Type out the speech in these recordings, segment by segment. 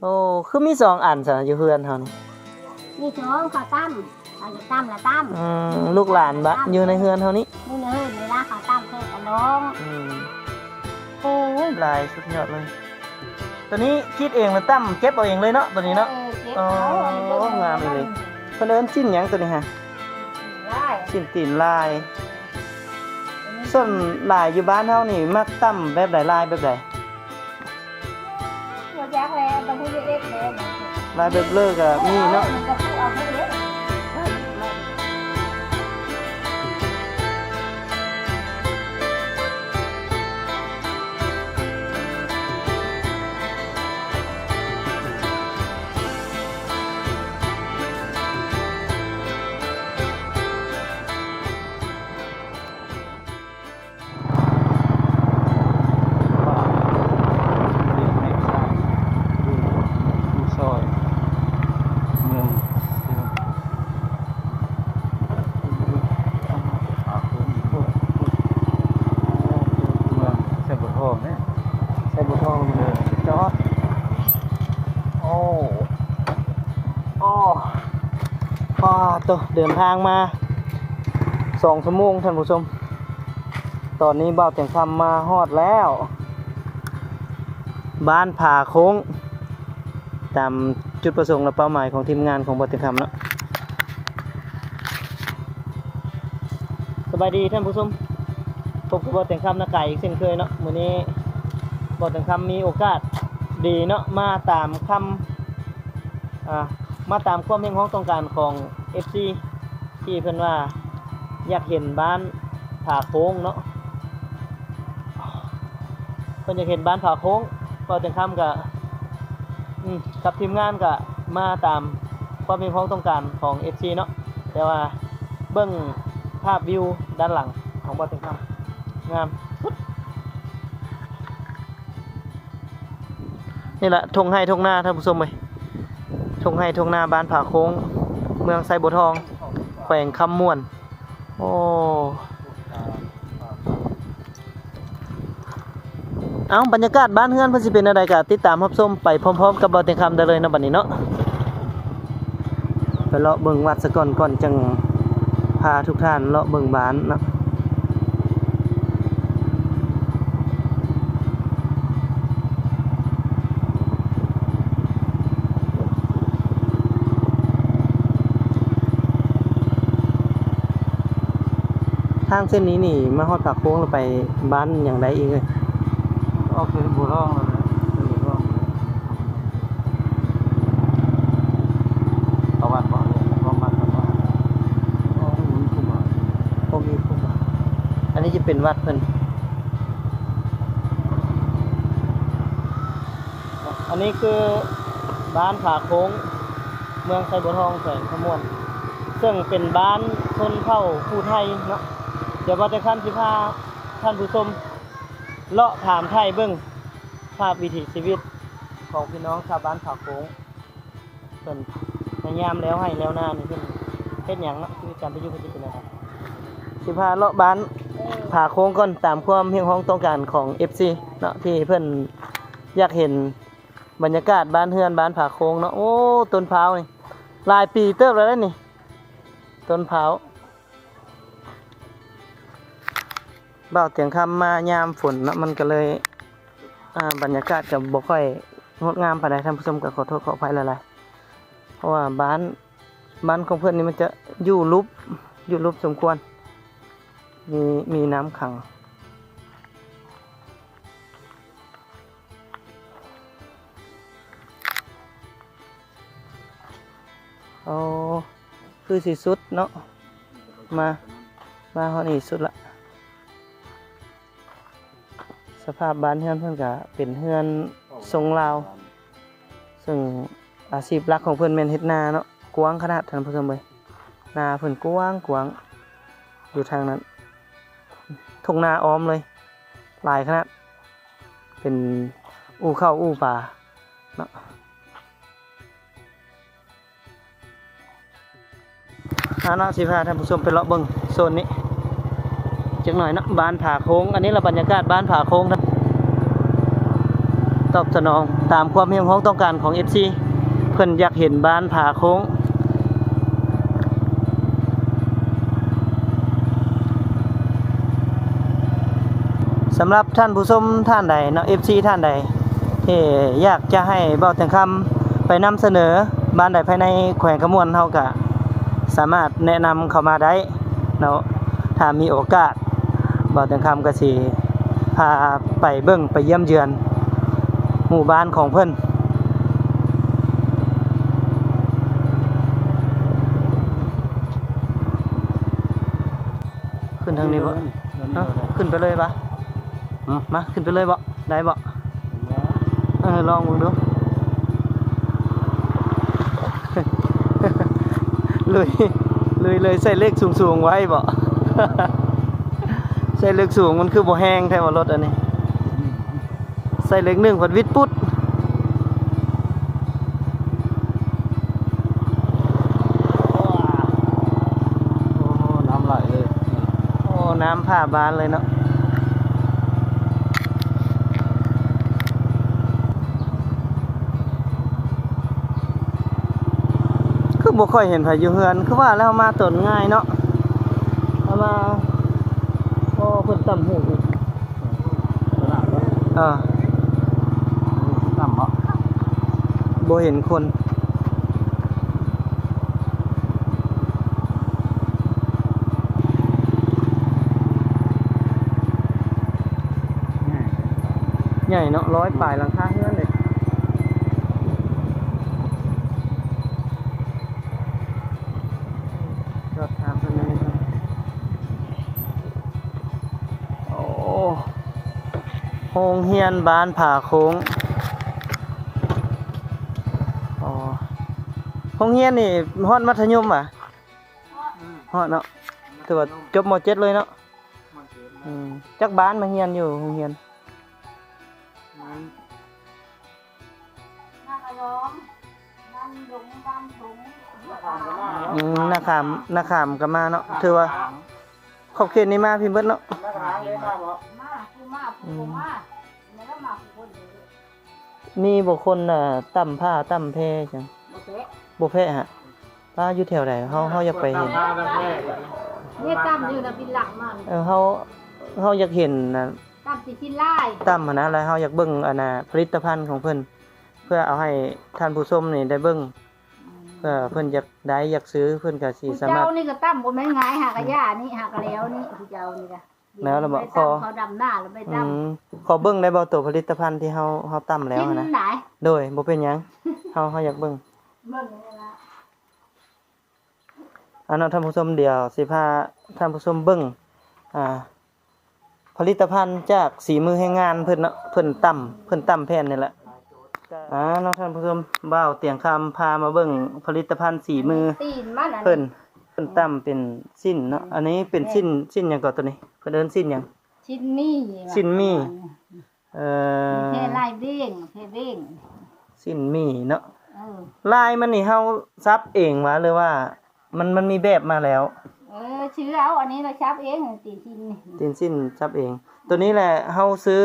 โอ้คือมีสองอันซะอยู่เฮือนเฮานี่มีช้องข้าวตั้มเอาจะตั้มละตั้มอืมลูกหลานบะอยู่ในเฮือนเฮานี่นี่เลยเวลาข้าวตั้มเทศกะลงอืมโอ้ยลายสุดยอดเลย ตัวนี้คิดเองมันตั้มเก็บเอาเองเลยเนาะตัวนี้เนาะออเก็บเอาอ๋องามเลย เพิ่นเอิ้นจิ้นหยังตัวนี้ฮะได้จิ้นตีนลาย ส่วนลายอยู่บ้านเฮานี่มักตั้มแบบใดลายแบบใด ลายแบบเลิกก็มีเนาะ ตัวเดินทางมาสองชั่วโมงท่านผู้ชม ตอนนี้เบาแต่งคำมาฮอดแล้ว บ้านผาโค้ง ตามจุดประสงค์และเป้าหมายของทีมงานของบติคำเนาะสบายดีท่านผู้ชมพบกับบติคำนาไก่อีกเช่นเคยเนาะมื้อนี้บติคำมีโอกาสดีเนาะมาตามคำอ่า มาตามความเห็นของต้องการของ FC ที่เพิ่อนว่าอยากเห็นบ้านผาโค้งเนาะเพิ่อนอยากเห็นบ้านผาโค้งบติคำกับกับทีมงานก็มาตามความเป็นพ้องต้องการของ FC เนาะแต่ว่าเบื้องภาพวิวด้านหลังของบอสติงคำงามปุ๊ดนี่แหละทงให้ทงหน้าท่านผู้ชมเลย ทงให้ทงหน้าบ้านผาโค้ง เมืองไซบัวทอง แขวงคำม่วน โอ้เอาบรรยากาศบ้านเฮือนเพิ่นสิเป็นอะไรก็ติดตามรับชมไปพร้อมๆ กับบอติงคำได้เลยนะบัดนี้เนาะไปเลาะเบิ่งวัดซะก่อนก่อนจังพาทุกท่านเลาะเบิ่งบ้านเนาะางเส้นนี้นี่ มาฮอดปากโค้งแล้วไปบ้านอย่างใดอีกเลยออกคือบุร่องเลยเสบุร่องตะวันบ่ประมาณตะวันอ๋อหมุนเข้ามาพวกนี้พวกนี้อันนี้จะเป็นวัดเพิ่นอันนี้คือบ้านผาโค้ง เมืองไซบัวทองแขวงขมวน ซึ่งเป็นบ้านชนเผ่าผู้ไทยเนาะ เดี๋ยวว่าจะขั้นสิพาท่านผู้ชมเลาะถามไทยเบิ้งภาพวิถีชีวิตของพี่น้องชาวบ้านผาโค้งเพิ่นในยามแล้วให้แล้วหน้านี่เพิ่นเฮ็ดหยังเนาะชีวิตการประยุกต์เพิ่นสิเป็นอะไรสิพาเลาะบ้านผาโค้งก่อนตามความเพียงพ้องต้องการของ FC เนาะที่เพิ่นอยากเห็นบรรยากาศบ้านเฮือนบ้านผาโค้งเนาะโอ้ต้นพร้าวนี่หลายปีเติบแล้วนะนี่ต้นพร้าว บ่าวเตียงคำมายามฝนเนาะมันก็เลยบรรยากาศจะบ่ค่อยงดงามปานใดท่านผู้ชมก็ขอโทษขออภัยหลายๆเพราะว่าบ้านบ้านของเพื่อนนี่มันจะอยู่ลุบอยู่ลุบสมควร มีมีน้ำขังโอ้คือสิสุดเนาะมา มาเฮานี่สุดละ สภาพบ้านเฮือนเพิ่นก็เป็นเฮือนทรงลาว ซึ่งอาชีพหลักของเพิ่นแม่นเฮ็ดนาเนาะกว้างขนาดท่านผู้ชมเอ้ยนาเพิ่นกว้างกว้างอยู่ทางนั้นทุ่งนาอ้อมเลยหลายขนาดเป็นอู่เข้าอู่ป่าเนาะอาเนาสิพาท่านผู้ชมไปเลาะเบิ่งโซนนี้ จักหน่อยนะบ้านผาโค้ง อันนี้เราบรรยากาศบ้านผาโค้งครับตอบสนองตามความเพียงของต้องการของ FC เพิ่อนอยากเห็นบ้านผาโค้งสำหรับท่านผู้ชมท่านใดเนาะ FC ท่านใดที่อยากจะให้เบ้าแต่งคำไปนำเสนอบ้านใดภายในแขวงขมวนเฮาก็สามารถแนะนำเข้ามาได้เนาะถ้ามีโอกาส บ้าแต่งคำก็สิพาไปเบิ่งไปเยี่ยมเยือน หมู่บ้านของเพิ่นขึ้นทางนี้บ่เนาะขึ้นไปเลยปะฮะมาขึ้นไปเลยบ่ได้บ่เออลองมึงดูเลยเลยเลยใส่เลขสูงๆไว้บ่ ใส่เลขสูงมันคือบ่แห้งแท้ว่ารถอันนี้ ใส่เลขหนึ่งผัดวิทย์ปุ๊ดโอ้น้ำไหลเลยโอ้น้ำผ่าบานเลยเนาะคือบ่ค่อยเห็นไผอยู่เฮือน คือว่าแล้วมาต้นง่ายเนาะเอามาโอ้เพิ่น ตำหูอีกตลาดวะเออน้ำเหรอบ่เห็นคนใหญ่เนาะร้อยปลายหลัง โรงเฮียนบ้านผาโค้งอ๋อโรงเฮียนนี่ฮอดมัธยมอะฮอดเนาะถือว่าจบม .7 เลยเนาะอืมจักบ้านมาเฮียนอยู่โรงเรียนนากระล้อมบ้ามนาขามนาขามก็มาเนาะถือว่าขอบเขตนี้มาพี่เบิดเนาะ มาคือมาผู้มาแล้วก็มาผู้คนเลยมีบุคคลน่ะตั้มผ้าตั้มแพจังบ่เป๊ะบ่แพ้ฮะป้าอยู่แถวใดเฮาเฮาอยากไปเห็น เนี่ยตั้มอยู่นะเป็นหลักมันเออเฮาเฮาอยากเห็นน่ะตั้มสิกินไล่ตั้มหั้นนะแล้วเฮาอยากเบิ่งอันน่ะผลิตภัณฑ์ของเพิ่นเพื่อเอาให้ท่านผู้ชมนี่ได้เบิ่งเพื่อเพิ่นอยากได้อยากซื้อเพิ่นก็สิผู้สามารเจ้าถ นี่ก็ตั้มบ่แม่นง่ายหากระยานี่หากระแล้วนี่ผู้เจ้านี่ก็ แล้วเราบอกไปขอตั้มเขาดำหน้าแล้วไปอืตั้มมขอเบิ่งได้บ่ตัวผลิตภัณฑ์ที่เฮาเฮาตั้มแล้วกินหั้นนะไหนโดยบ่เป็นหยังเฮาเฮาอยากเบิ่งเบิ่งนี่ละอันนั้นท่านผู้ชมเดียวสิพาท่านผู้ชมเบิ่งอ่า ผลิตภัณฑ์จากสีมือแห่งงานเพิ่นเนาะเพิ่นตั้มเพิ่นตั้มแผ่นนี่แหละอ่าเนาะท่านผู้ชมบ่าวเตียงคำพามาเบิ่งผลิตภัณฑ์สีมือตีนมันอันเพิ่น เพิ่นตั้มเป็นสิ้นเนาะอันนี้เป็นสิ้นสิ้นหยังก่อนตัวนี้เพิ่นเอิ้นสิ้นหยัง ชิ้นมี่ชิ้นมี่ เอ่อ เพไล่เบ้งเพเบ้งสิ้นมีเนาะเออ ลายมันนี่เฮาซับเองวะหรือว่า มันมันมีแบบมาแล้วเออชื่อเอาอันนี้เราชับเองตีชิ้นนี่ตินสิ้นซับเอง ตัวนี้แหละเฮาซื้อ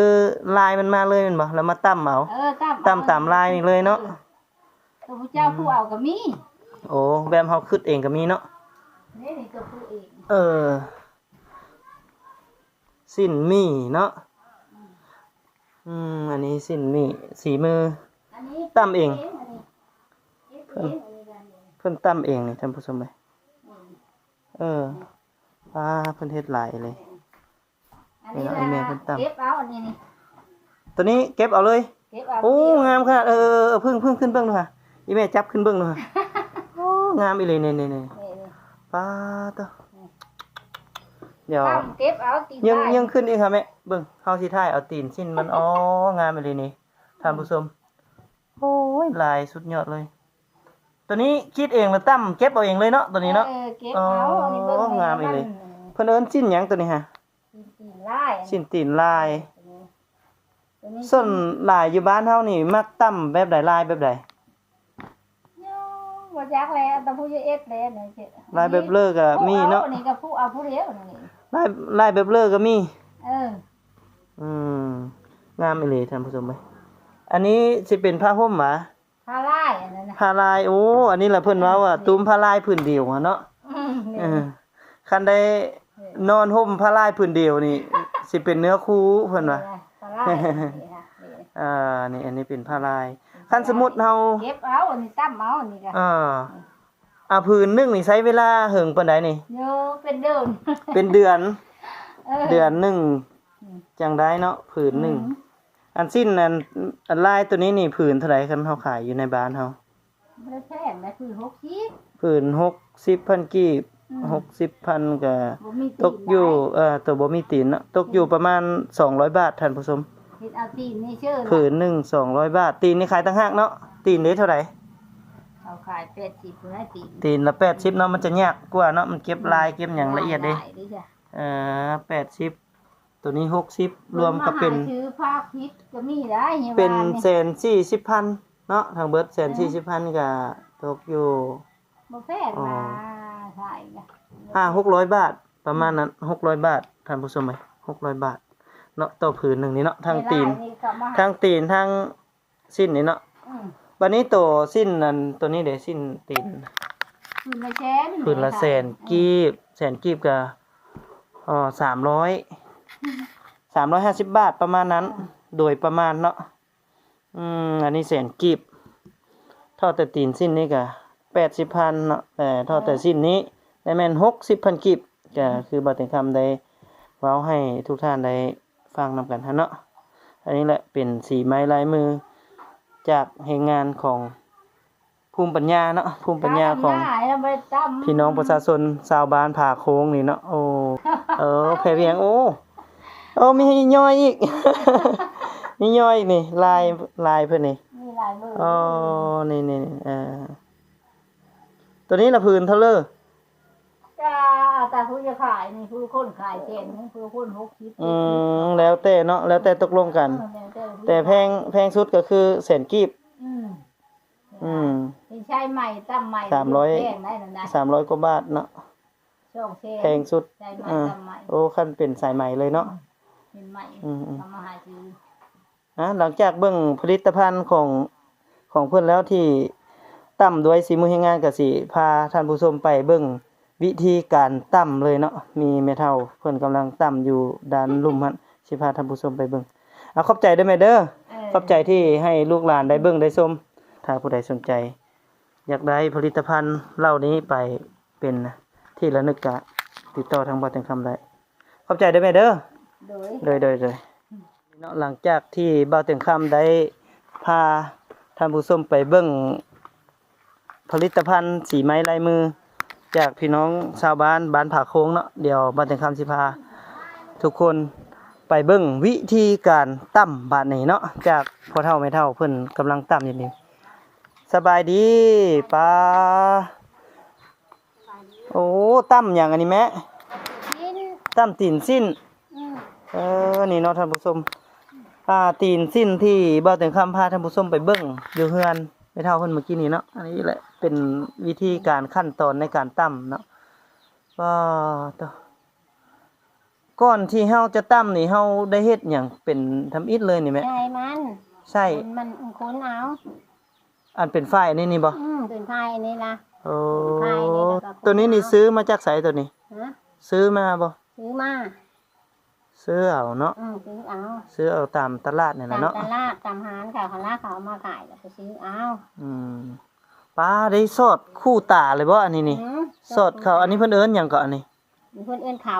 ลายมันมาเลยแมันบ่แล้วมาตั้มเอาเออตั้มตั้มตามลายนี่เลยเนาะตัวผู้เจ้าผู้เอาก็มีโอ้แบบเฮาคิดเองก็มีเนาะ นี่นี่ตัวผู้เองเออ สิ้นมีเนาะอืมอันนี้สิ้นมีสีมือ อันนี้ตั้มเอง นนี้เก็บเองอันนี้กันเองเพิ่นตั้มเองนี่ท่านผู้ชมเลยเออป้าเพิ่นเฮ็ดหลายเลย อันนี้ไอ้แม่เพิ่นตั้มเก็บเอาอันนี้นี่ตัวนี้เก็บเอาเลย เก็บเอาโอ้งามขนาดเออเออเออเพึ่งเพึ่งขึ้นเบิ่งดูค่ะอีแม่จับขึ้นเบิ่งดูค่ะโอ้งามอีเลยนี่นี่นี่นี่นี่ ป้าตัวเดี๋ยวตั้มเก็บเอาตียังได้ยังขึ้นอีกค่ะแม่เบิ่งเฮาสิถ่ายเอาตีนสิ้นมันอ๋องามอีเลยนี่ท่านผู้ชมโอ้ยลายสุดยอดเลย ตัวนี้คิดเองหรือตั้มเก็บเอาเองเลยเนาะตัวนี้เนาะออเก็บเอาอันนี้เบิ่งอ๋องามอีเลยมันเพิ่นเอิ้นสิ้นหยังตัวนี้ฮะตีนไล่สิ้นตีนลายตัวนี้ส่วนลายอยู่บ้านเฮานี่มักตั้มแบบใดลายแบบใดโย่ บ่จักแล้วแต่ผู้เอ็ดแล้วนี่เจ็ดลายแบบเลิกอะมีเนาะผู้ออันนี้ก็ผู้เอาผู้เดียวนี่ลายลายแบบเลิกก็มี เออ อืมงามอีหลีท่านผู้ชมไปอันนี้สิเป็นผ้าห่มหมาผ้าลายอันนั้นนะผ้าลายโอ้ อันนี้แหละเพิ่นว่าว่าตุ้มผ้าลายผืนเดียวอะเนาะอืมนี่เออคันได้นอนห่มผ้าลายผืนเดียวนี่สิเป็นเนื้อคู่เพิ่นว่าผ้าลายนี่ค่ะนี่อ่านี่อันนี้เป็นผ้าลาย คันสมมุติเฮาเก็บเอาอันนี้ตั้มเอาอันนี้ก็อ่าอ่าผืนหนึงนี่ใช้เวลาเหิงปานใดนี่ เยอะเป็นเดิมเป็นเดือนเออเดือนหนึ่งอืมจังได้เนาะผืนหนึ่งอันสิ้นอันอันลายตัวนี้นี่ผืนเท่าไหร่คันเฮาขายอยู่ในบ้านเฮาไม่ได้แพงนะคือหกสิบผืน60,000กีบอืม60,000ก็บ่มีตีนตกอยู่เอ่อตัวบ่มีตีนเนาะตกอยู่ประมาณ200บาทท่านผู้ชม เฮ็ดเอาตีนนี่เชื่อผืนหนึ่ง200บาท ตีนนี่ขายต่างหากเนาะตีนได้เท่าไหร่เอาขายเป็ดสิบเพื่อให้ตีนตีนละ80เนาะมันจะยากกว่าเนาะมันเก็บลายเก็บหยังละเอียดเด้หลด้จ้ะเอ่อ80ตัวนี้60รวมก็เป็นาหาซื้อผ้าพิษก็มีได้เฮียเป็นว่าแสนสี่สิบพันเนาะทางเบิร์ดแสนสี่สิบพันก็ตกอยู่ บ่แพงอ๋อนะใช่จ้ะห้าหกร้อยบาท ประมาณนั้นหกร้อยบาทท่านผู้ชมไหมหกร้อยบาท เนาะต่อผืนหนึ่งนี่เนาะทางตีนเวลาก็มาหาทางตีนทางสิ้นนี่เนาะอืมวันนี้ตัวสิ้นนั้นตัวนี้เดี๋ยวสิ้นตีนคืนละแสนผืนละแสนกีบแสนกีบก็อ๋อสามร้อยสามร้อยห้าสิบบาทประมาณนั้น โดยประมาณเนาะอืมอันนี้แสนกีบทอดแต่ตีนสิ้นนี่ก็แปดสิบพันเนาะแต่ทอดแต่สิ้นนี้ได้แม่นหกสิบพันกีบก็คือบาติคำได้เว้าให้ทุกท่านได้ ฟังนำกันฮะเนาะอันนี้แหละเป็นสีไม้ลายมือจากเหตุงานของภูมิปัญญาเนาะภูมิปัญญาของได้แล้วไปตั้มพี่น้องประชาชนชาวบ้านผ่าโค้งนี่เนาะโอ้เออแผ่เพียงโอ้โอ้มีย่อยอีกมีย่อยอีกนี่ลายลายเพิ่นนี่มีหลายมืออ๋อนี่นี่นี่เออตัวนี้ละพื้นเท่าเลอ จ้าแต่ผู้จะขายนี่ผู้คนขายเจนนี่ผู้คนหกสิบอืมแล้วแต่เนาะแล้วแต่ตกลงกันแต่แพงแพงสุดก็คือแสนกีบ อืมอืม เป็นชายใหม่ตั้มใหม่สามร้อย แพงได้นั่นนะสามร้อยกว่าบาทเนาะช่องเชนแพงสุดชายใหม่อ่า ตั้มใหม่โอ้คันเป็นสายใหม่เลยเนาะ เป็นใหม่อืมอืม ทำมาหาซื้อนะหลังจากเบิ่งผลิตภัณฑ์ของของเพื่อนแล้วที่ตั้มด้วยสีมือแห่งงานกับสีพาท่านผู้ชมไปเบิ่ง วิธีการตั้มเลยเนาะมีเมทัลเพื่อนกำลังตั้มอยู่ด้านลุ่มหันสิพาท่านผู้ชมไปเบิ่งเอาขอบใจด้วยแม่เด้อเออขอบใจที่ให้ลูกหลานได้เบิ่งได้ชมถ้าผู้ใดสนใจ อยากได้ผลิตภัณฑ์เหล่านี้ไปเป็นที่ระลึกกะติดต่อทางบ่อแตงคำได้ขอบใจด้วยแม่เด้อโดยโดยโดยโดยเนาะหลังจากที่บ่าวเตียงคำได้พาท่านผู้ชมไปเบิ่งผลิตภัณฑ์สีไม้ลายมือ จากพี่น้องชาวบ้านบ้านผาโค้งเนาะเดี๋ยวบ่าวเตียงคำสิพา ทุกคนไปเบิ่งวิธีการตั้มบาดนี้เนาะจากพ่อเฒ่าแม่เฒ่าเพิ่นกำลังตั้มอยู่นี่สบายดีป้าโอ้ตั้มอย่างอันนี้แม่ตั้มตีนสิ้นเออนี่เนาะท่านผู้ชมอ่าตีนสิ้นที่บ่าวถึงคำพาท่านผู้ชมไปเบิ่งอยู่เฮือนไม่เท่าเพิ่นเมื่อกี้นี้เนาะอันนี้แหละ เป็นวิธีการขั้นตอนในการตั้มเนาะว่าต่อก่อนที่เฮาจะตั้มนี่เฮาได้เฮ็ดหยังเป็นทำอิฐเลยนี่แหมใช่มันใช่มันมันค้นเอาอันเป็นฝ้ายนี่นี่บ่อืมเป็นพายอันนี้นะโอ้ฝ้ายนี่แล้วก็ตัวนี้นี่ซื้อมาจากไสตัวนี้ฮะซื้อมาบ่ซื้อมาซื้อเอาเนาะอืมซื้อเอาซื้อเอาตามตลาดนี่แหตาละมเนาะตลาดตามห้างค่ะเขาลากเขาเอามาขายแล้วไปซื้อเอาอืม ป้าได้สอดคู่ตาเลยบ่อันนี้นี่อืมสอดเขาอันนี้เพิ่นเอิ้นหยังก็อันนี้ มีคนเอื้นเขา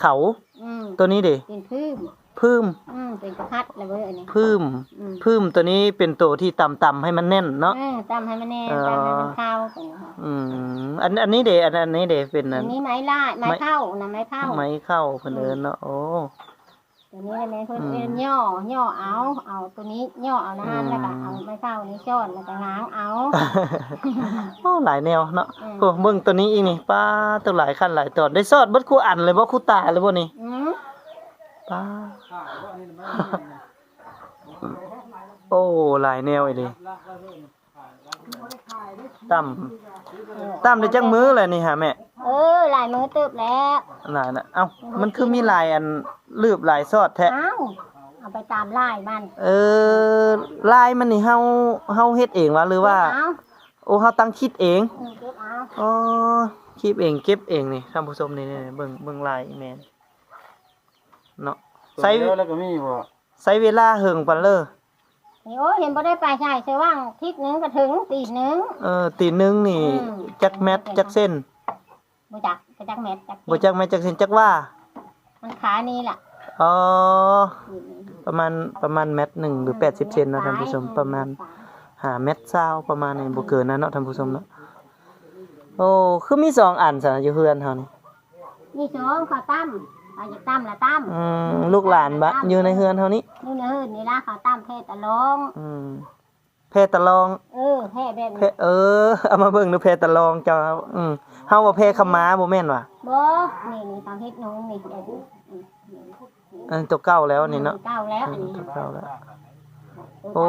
เขาอืมตัวนี้เด้เป็นพื้มพึ่มอืมเป็นกระพัดอะไรเว้ยอันนี้พึ่มอืมพึ่มตัวนี้เป็นตัวที่ต่ำๆให้มันแน่นเนาะ เออตำให้มันแน่เออตำให้มันเข้ากันนะคะอืมอันอันนี้เด้อันอันนี้เด้เป็นอัอันนนี้ไม้ลาดไม้ไม้เข้านะไม้เข้าไม้เข้าเพิ่นเอิ้นเนาะโอ้ ตัวนี้อะไรเพื่อนอืมเอื้นย่อย่อเอาเอาตัวนี้ย่อเอานะฮะอืมแล้วก็เอาไม้เข้านี้ช้อนแล้วก็ง้างเอาโอ้หลายแนวเนาะอืมโอ้เบิ่งตัวนี้อีกนี่ป้าตัวหลายขั้นหลายตอนได้สอดเบิดคู่อันเลยบ่คู่ตาเลยบ่นี่อืมป้าโอ้หลายแนวอีหลี ตั้มตั้มได้จักมื้อเลยนี่ฮะแม่เออลายมือตึบแล้วน่ะน่ะเอ้ามันคือมีลายอันลืบลายซอดแท้เอาเอเอาไปตามไล่มัน เออลายมันนี่เฮาเฮาเฮ็ดเองวะหรือว่าเอาโอ้เฮาตั้งคิดเองอืมเก็บเอาอ๋อคิดเองเก็บเองนี่ท่านผู้ชมนี่นี่เบิ่งเบิ่งลายแม่นเนาะใส่ใช้แล้วก็มีบ่ใช้เวลาเหิงปันเลอ นี่โอ้เห็นบ่ได้ไปใช่ใช่ว่างทิศหนึงก็ถึงตีหนึง เออตีหนึงนี่อืม จักแมตรจักเส้นบ่จักบ่จักเม็ดจักบ่จักแมตรจักเส้นจักว่ามันขานี่ล่ะอ๋อประมาณประมาณแมตรหนึ่งหรือ80เซนเนาะท่านผู้ชมประมาณ หาเม็ดเศร้าประมาณนี้บ่เกินนะเนาะท่านผู้ชมเนาะโอ้คือมีสองอันซะอยู่เฮือนเฮานี่นี่สองข้าวตั้ม เอาจะตั้มละตั้มอืมลูกหลานบะอยู่ในเฮือนเฮานี่นี่เนื้อนี่ละข้าวตั้มเพศตะลองอืมเพตตะลอง เออแพ่แบบเพเออ เอามาเบิ่งดูเพตตะลองเจ้าอืมเฮาว่าเพขม้าบ่แม่นว่ะบ่นี่นี่ตามเฮ็ดนูนนี่เดี๋ยวดูอืมอันตัวเก่าแล้วนี่เนาะเก้าแล้วอันนี้ตัวเก่าแล้ว โอ้โอ้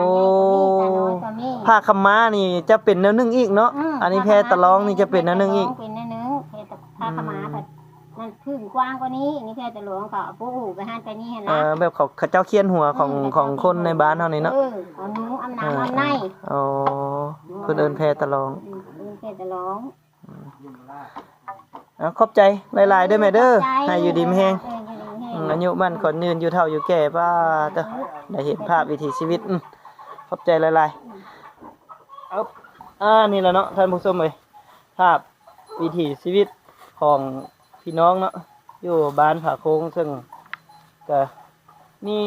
ตาน้อยก็มีผ้าขม้านี่จะเป็นแนวหนึงอีกเนาะ มอันนี้เพตะลองนี่จะเป็นแนวหนึงอีก เป็นแนวหนึงเพตะผ้าขาวม้าแบบ นั่นครึ่งกว้างกว่านี้อันนี้เพตะหลวงก็เอาปูหูไปหันไปนี่เห็นเอละอแบบเขาเขาเจ้าเขียนหัวของของคนในบ้านเฮานี่เนาะ เออเอาหนูอำน้ำอำในอ๋อเพิ่นเอิ้นเพตะลองอืมเป็นเพตะหลวงอะขอบใจหลายๆเด้อแม่เด้อให้อยู่ดีมีแฮงเอออยู่ดีมีแฮงอืมอายุมันขอนยืนอยู่เท่าอยู่แก่ป้าเด้อได้เห็นภาพวิถีชีวิตอืมขอบใจหลายๆเอาอ่านี่แหละเนาะท่านผู้ชมเอ้ยภาพวิถีชีวิตของ พี่น้องเนาะอยู่บ้านผาโค้งซึ่งก็นี่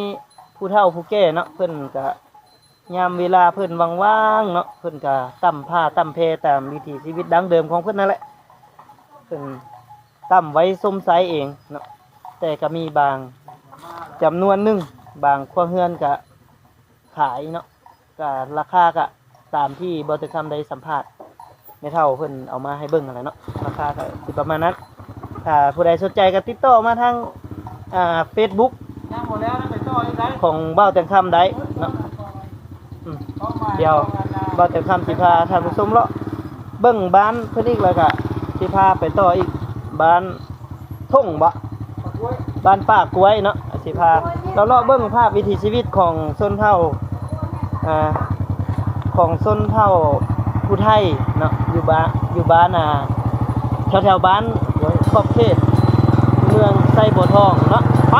ผู้เฒ่าผู้แก่เนาะเพิ่นก็ยามเวลาเพิ่นว่างๆเนาะเพิ่นก็ตั้มผ้าตั้มเพตามวิถีชีวิตดั้งเดิมของเพิ่นนั่นแหละเพิ่นตั้มไว้ส้มไซเองเนาะแต่ก็มีบางจำนวนหนึ่งบางครัวเฮือนก็ขายเนาะก็ราคาก็ตามที่บริษัทได้สัมภาษณ์ในเท่าเพิ่นเอามาให้เบิ่งอะไรเนาะราคาก็สิประมาณนั้น ถ้าผู้ใดสนใจก็ติดต่อมาทางอ่า Facebook ยังหมดแล้วนะไปต่อยังไงของเบ้าแต่งคำได้เนาะอืมเดี๋ยวเบ้าแต่งคำสิพาท่านผู้ชมเลาะเบิ่งบ้านเพิ่นอีกแล้วก็สิพาไปต่ออีกบ้านทุ่งบะบ้านป้ากล้วยเนาะสิพาเราเลาะเบิ่งภาพวิถีชีวิตของชนเผ่าอ่าของชนเผ่าผู้ไทยเนาะอยู่บ้านอยู่บ้านอ่าแถวแถวๆบ้าน ขอบเขต เมืองไส้บัวทองเนาะไป